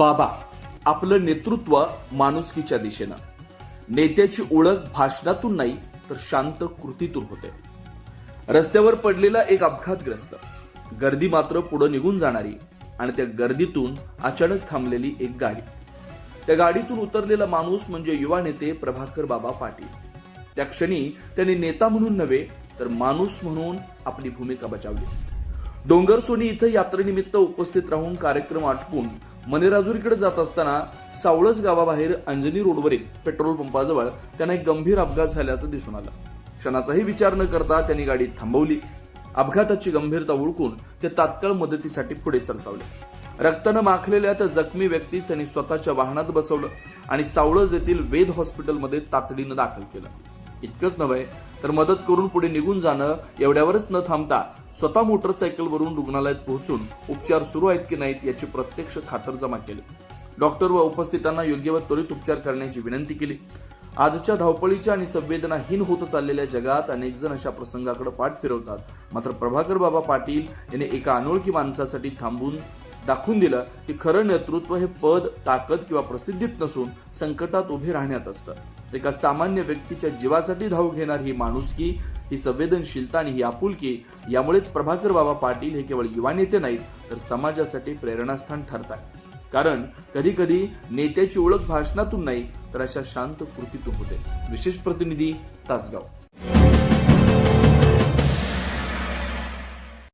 बाबा आपलं नेतृत्व माणुसकीच्या दिशेनं. नेत्याची ओळख भाषणातून नाही तर शांत कृतीतून होते. रस्त्यावर पडलेला एक अपघातग्रस्त. गर्दी मात्र पुढे निघून जाणारी आणि त्या गर्दीतून अचानक थांबलेली एक गाडी. त्या गाडीतून उतरलेला माणूस म्हणजे युवा नेते प्रभाकर बाबा पाटील. त्या क्षणी त्यांनी नेता म्हणून नव्हे तर माणूस म्हणून आपली भूमिका बजावली. डोंगर सोनी इथं यात्रेनिमित्त उपस्थित राहून कार्यक्रम आटपून मनेराजुरीकडे जात असताना सावळस गावाबाहेर अंजनी रोडवरील पेट्रोल पंपाजवळ त्यांना एक गंभीर अपघात झाल्याचं दिसून आलं. क्षणाचाही विचार न करता त्यांनी गाडी थांबवली. अपघाताची गंभीरता ओळखून ते तात्काळ मदतीसाठी पुढे सरसावले. रक्तानं माखलेल्या त्या जखमी व्यक्तीस त्यांनी स्वतःच्या वाहनात बसवलं आणि सावळज येथील वेद हॉस्पिटलमध्ये तातडीनं दाखल केलं. इतकंच नव्हे तर मदत करून पुढे निघून जाणं एवढ्यावरच न थांबता स्वतः मोटरसायकलवरून रुग्णालयात पोहोचून उपचार सुरू आहेत की नाहीत याची प्रत्यक्ष खातरजमा केली. डॉक्टर व उपस्थितांना योग्य व त्वरित उपचार करण्याची विनंती केली. आजच्या धावपळीच्या आणि संवेदनाहीन होत चाललेल्या जगात अनेक जण अशा प्रसंगाकडे पाठ फिरवतात. मात्र प्रभाकर बाबा पाटील यांनी एका अनोळखी माणसासाठी थांबून दाखवून दिलं की खरं नेतृत्व हे पद ताकद किंवा प्रसिद्धीत नसून संकटात उभे राहण्यात असतं. एका सामान्य व्यक्तीच्या जीवासाठी धाव घेणार ही माणुसकी ही संवेदनशीलता आणि ही आपुलकी यामुळेच प्रभाकर बाबा पाटील हे केवळ युवा नेते नाहीत तर समाजासाठी प्रेरणास्थान ठरतात. कारण कधी कधी नेत्याची ओळख भाषणातून नाही तर अशा शांत कृतीतून होते. विशेष प्रतिनिधी तासगाव.